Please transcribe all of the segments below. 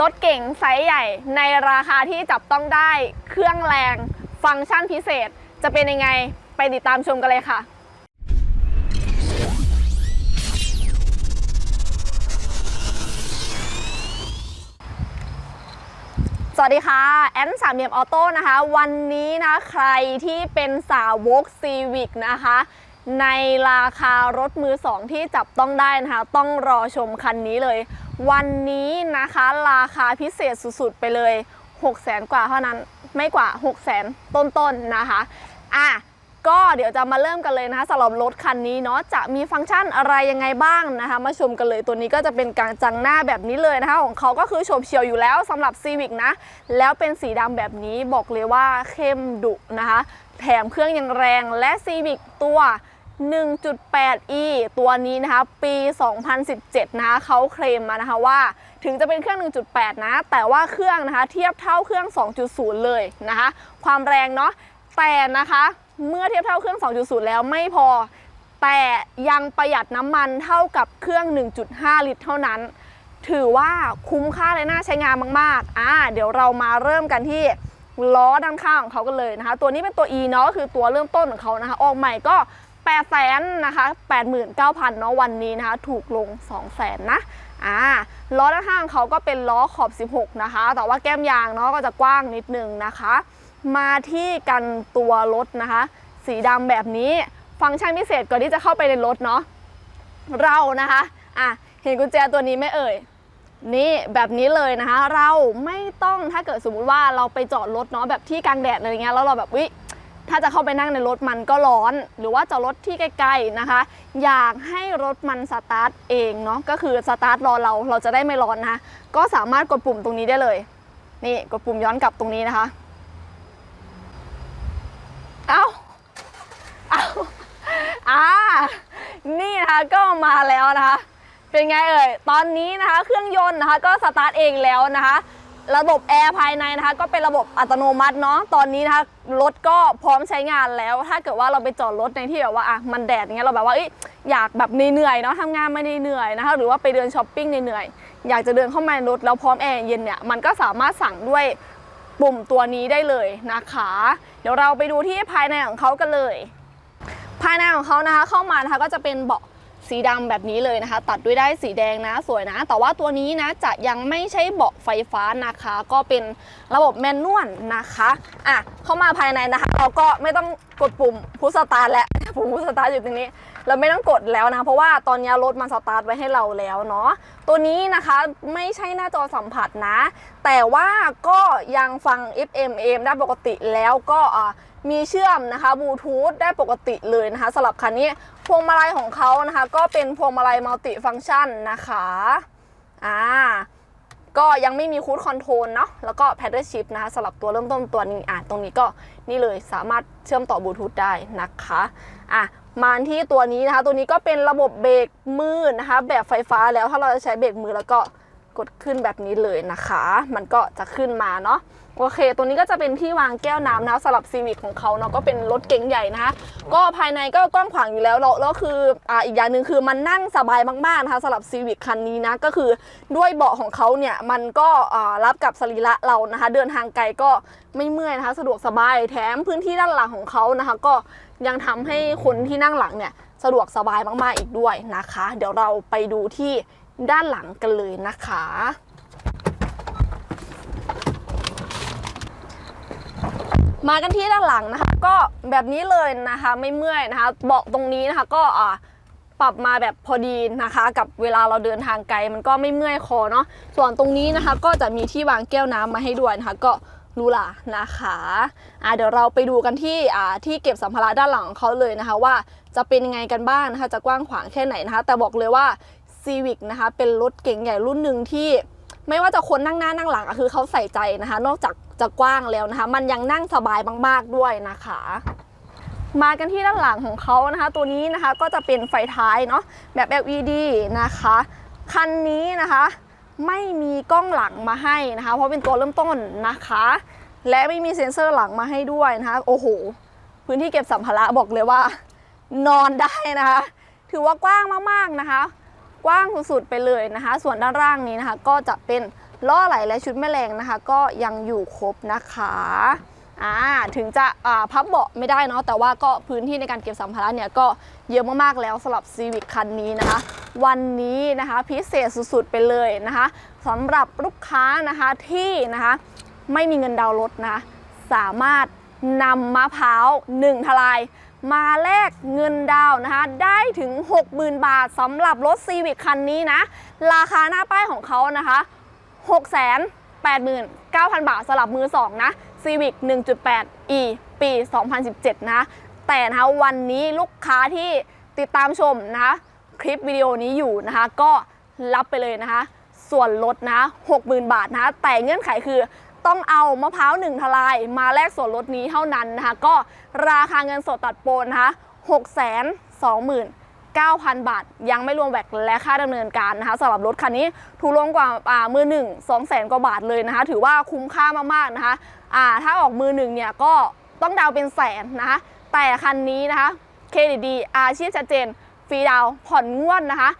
รถเก่งไซส์ใหญ่ ในราคาที่จับต้องได้ เครื่องแรง ฟังก์ชันพิเศษ จะเป็นยังไงไปติดตามชมกันเลยค่ะ สวัสดีค่ะ แอนสามเหลี่ยมออโต้นะคะ วันนี้นะใครที่เป็นสาวกซีวิกนะคะ ในราคารถมือสองที่จับต้องได้นะคะ ต้องรอชมคันนี้เลย วันนี้นะคะราคาพิเศษสุดๆไปเลย 6 0แสนกว่าเท่านั้นไม่กว่า 6 0แสนต้นๆนะคะอะก็เดี๋ยวจะมาเริ่มกันเลยนะคะสำหรับรถคันนี้เนาะจะมีฟังก์ชันอะไรยังไงบ้างนะคะ มาชมกันเลยตัวนี้ก็จะเป็นกลางจังหน้าแบบนี้เลยนะคะของเขาก็คือโฉบเฉี่ยวอยู่แล้วสำหรับ Civic นะ แล้วเป็นสีดำแบบนี้บอกเลยว่าเข้มดุนะคะ แถมเครื่องยังแรงและ Civic ตัว 1.8e ตัวนี้นะคะ ปี 2017 นะคะเขาเคลมมานะคะว่า ถึงจะเป็นเครื่อง 1.8 นะ แต่ว่าเครื่องนะคะ เทียบเท่าเครื่อง 2.0 เลยนะคะ ความแรงเนาะแต่นะคะเมื่อเทียบเท่าเครื่อง 2.0 แล้วไม่พอ แต่ยังประหยัดน้ำมันเท่ากับเครื่อง 1.5 ลิตรเท่านั้น ถือว่าคุ้มค่าและน่าใช้งานมากๆอ่าเดี๋ยวเรามาเริ่มกันที่ล้อด้านข้างของเขากันเลยนะคะ ตัวนี้เป็นตัว E เนาะก็คือตัวเริ่มต้นของเขานะคะ ออกใหม่ก็ 8แสนนะคะ89,000เนาะวันนี้นะคะถูกลง 2 แสนนะอ่าล้อด้านข้างเขาก็เป็นล้อขอบ 16 นะคะ แต่ว่าแก้มยางเนาะก็จะกว้างนิดนึงนะคะ มาที่กันตัวรถนะคะ สีดำแบบนี้ฟังก์ชันพิเศษก่อนที่จะเข้าไปในรถเนาะเรานะคะอะเห็นกุญแจตัวนี้ไหม่เอ่ยนี่แบบนี้เลยนะคะ เราไม่ต้องถ้าเกิดสมมุติว่าเราไปจอดรถเนาะแบบที่กลางแดดอะไรเงี้ยแล้วเราแบบวิ ถ้าจะเข้าไปนั่งในรถมันก็ร้อน หรือว่าจอดรถที่ใกล้ๆนะคะ อยากให้รถมันสตาร์ทเองเนาะก็คือสตาร์ทรอเราเราจะได้ไม่ร้อนนะะก็สามารถกดปุ่มตรงนี้ได้เลย นี่กดปุ่มย้อนกลับตรงนี้นะคะเอาเอาอ่านี่นะคะก็มาแล้วนะคะ เป็นไงเอ่ยตอนนี้นะคะเครื่องยนต์นะคะ ก็สตาร์ทเองแล้วนะคะ ระบบแอร์ภายในนะคะ ก็เป็นระบบอัตโนมัติเนาะตอนนี้นะคะรถก็พร้อมใช้งานแล้ว ถ้าเกิดว่าเราไปจอดรถในที่แบบว่าอะมันแดดอย่างเงี้ยเราแบบว่าอยอยากแบบเหนื่อยๆเนาะทำงานไม่เหนื่อยนะคะ หรือว่าไปเดินช้อปปิ้งเหนื่อยอยากจะเดินเข้ามาในรถแล้วพร้อมแอร์เย็นเนี่ยมันก็สามารถสั่งด้วยปุ่มตัวนี้ได้เลยนะคะ เดี๋ยวเราไปดูที่ภายในของเขากันเลย ภายในของเขานะคะ เข้ามานะคะก็จะเป็นเบาะ สีดำแบบนี้เลยนะคะ ตัดด้วยได้สีแดงนะสวยนะ แต่ว่าตัวนี้นะจะยังไม่ใช่เบาะไฟฟ้านะคะ ก็เป็นระบบแมนนวลนะคะอะเข้ามาภายในนะคะ เราก็ไม่ต้องกดปุ่มพุสตาร์ทแล้วปุ่มพุสตาร์ทอยู่ตรงนี้ เราไม่ต้องกดแล้วนะ เพราะว่าตอนนี้รถมันสตาร์ทไว้ให้เราแล้วเนาะตัวนี้นะคะไม่ใช่หน้าจอสัมผัสนะ แต่ว่าก็ยังฟัง FM AM ได้ปกติแล้วก็อ่า มีเชื่อมนะคะบลูทูธได้ปกติเลยนะคะสำหรับคันนี้พวงมาลัยของเขานะคะ ก็เป็นพวงมาลัยมัลติฟังก์ชันนะคะอ่าก็ยังไม่มีคูดคอนโทรลเนาะแล้วก็แพดเดิลชิพนะคะสำหรับตัวเริ่มต้นตัวนี้อะตรงนี้ก็นี่เลยสามารถเชื่อมต่อบลูทูธได้นะคะอะมาที่ตัวนี้นะคะ ตัวนี้ก็เป็นระบบเบรกมือนะคะ แบบไฟฟ้าแล้วถ้าเราจะใช้เบรกมือแล้วก็กดขึ้นแบบนี้เลยนะคะ มันก็จะขึ้นมาเนาะ โอเค ตัวนี้ก็จะเป็นที่วางแก้วน้ำนะสำหรับซีวิกของเขาเนาะก็เป็นรถเก๋งใหญ่นะคะ ก็ภายในก็กว้างขวางอยู่แล้วแล้วลวคืออ่าอีกอย่างหนึ่งคือมันนั่งสบายมากๆนะคะสำหรับซีวิกคันนี้นะก็คือด้วยเบาะของเขาเนี่ยมันก็อ่ารับกับสรีระเรานะคะ เดินทางไกลก็ไม่เมื่อยนะคะ สะดวกสบายแถมพื้นที่ด้านหลังของเขานะคะ ก็ยังทำให้คนที่นั่งหลังเนี่ยสะดวกสบายมากๆอีกด้วยนะคะ เดี๋ยวเราไปดูที่ด้านหลังกันเลยนะคะ มากันที่ด้านหลังนะคะ ก็แบบนี้เลยนะคะ ไม่เมื่อยนะคะเบาะตรงนี้นะคะ ก็อ่าปรับมาแบบพอดีนะคะ กับเวลาเราเดินทางไกลมันก็ไม่เมื่อยคอเนาะส่วนตรงนี้นะคะ ก็จะมีที่วางแก้วน้ำมาให้ด้วยนะคะ ก็รู้ล่ะนะคะอ่าเดี๋ยวเราไปดูกันที่อ่าที่เก็บสัมภาระด้านหลังของเขาเลยนะคะ ว่าจะเป็นยังไงกันบ้างนะคะ จะกว้างขวางแค่ไหนนะคะ แต่บอกเลยว่า Civic นะคะ เป็นรถเก๋งใหญ่รุ่นหนึ่งที่ ไม่ว่าจะคนนั่งหน้านั่งหลังคือเขาใส่ใจนะคะ นอกจากจะกว้างแล้วนะคะ มันยังนั่งสบายมากๆด้วยนะคะ มากันที่ด้านหลังของเขานะคะ ตัวนี้นะคะก็จะเป็นไฟท้ายเนาะแบบ LED นะคะ คันนี้นะคะ ไม่มีกล้องหลังมาให้นะคะ เพราะเป็นตัวเริ่มต้นนะคะ และไม่มีเซ็นเซอร์หลังมาให้ด้วยนะคะ โอ้โหพื้นที่เก็บสัมภาระบอกเลยว่า นอนได้นะคะ ถือว่ากว้างมากๆนะคะ กว้างสุดๆไปเลยนะคะ ส่วนด้านล่างนี้นะคะ ก็จะเป็นล้อไหลและชุดแม่แรงนะคะ ก็ยังอยู่ครบนะคะอ่าถึงจะอ่าพับเบาะไม่ได้เนาะแต่ว่าก็พื้นที่ในการเก็บสัมภาระเนี่ยก็เยอะมากๆแล้วสำหรับ Civic คันนี้นะคะ วันนี้นะคะพิเศษสุดๆไปเลยนะคะสำหรับลูกค้านะคะที่นะคะไม่มีเงินดาวน์รถนะะสามารถนำมะพร้าว1ทลาย มาแลกเงินดาวนะคะ ได้ถึง 60,000 บาทสำหรับรถ Civic คันนี้นะ ราคาหน้าป้ายของเขานะคะ689,000 บาทสำหรับมือ 2 นะ Civic 1.8 e ปี 2017 นะ แต่นะคะวันนี้ลูกค้าที่ติดตามชมนะคะคลิปวิดีโอนี้อยู่นะคะ ก็รับไปเลยนะคะ ส่วนลดนะ 60,000 บาทนะะแต่เงื่อนไขคือ ต้องเอามะพร้าวหนึ่งทลายมาแลกส่วนลดนี้เท่านั้นนะคะ ก็ราคาเงินสดตัดโปนนะคะ629,000 9,000 บาท ยังไม่รวมแวกและค่าดำเนินการนะคะสำหรับรถคันนี้ถูกลงกว่าามือหนึ่งสองแสนกว่าบาทเลยนะคะ ถือว่าคุ้มค่ามากๆนะคะอ่าถ้าออกมือหนึ่งเนี่ยก็ต้องดาวเป็นแสนนะคะแต่คันนี้นะคะเครดิตดีอาชีพชัดเจนฟรีดาวผ่อนงวดนะคะ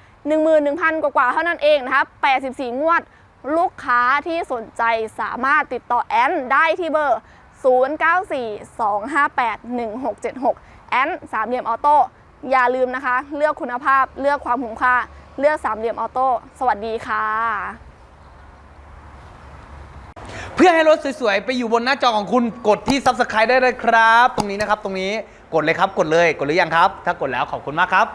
11,000 กว่าๆเท่านั้นเองนะคะ84 งวด ลูกค้าที่สนใจสามารถติดต่อแอนได้ที่เบอร์ 0942581676 แอนสามเหลี่ยมออโต้อย่าลืมนะคะ เลือกคุณภาพเลือกความคุ้มค่า เลือกสามเหลี่ยมออโต้สวัสดีค่ะเพื่อให้รถสวยๆ ไปอยู่บนหน้าจอของคุณกดที่ Subscribe ได้เลยครับ ตรงนี้นะครับ ตรงนี้กดเลยครับ กดเลย กดหรือยังครับ ถ้ากดแล้วขอบคุณมากครับ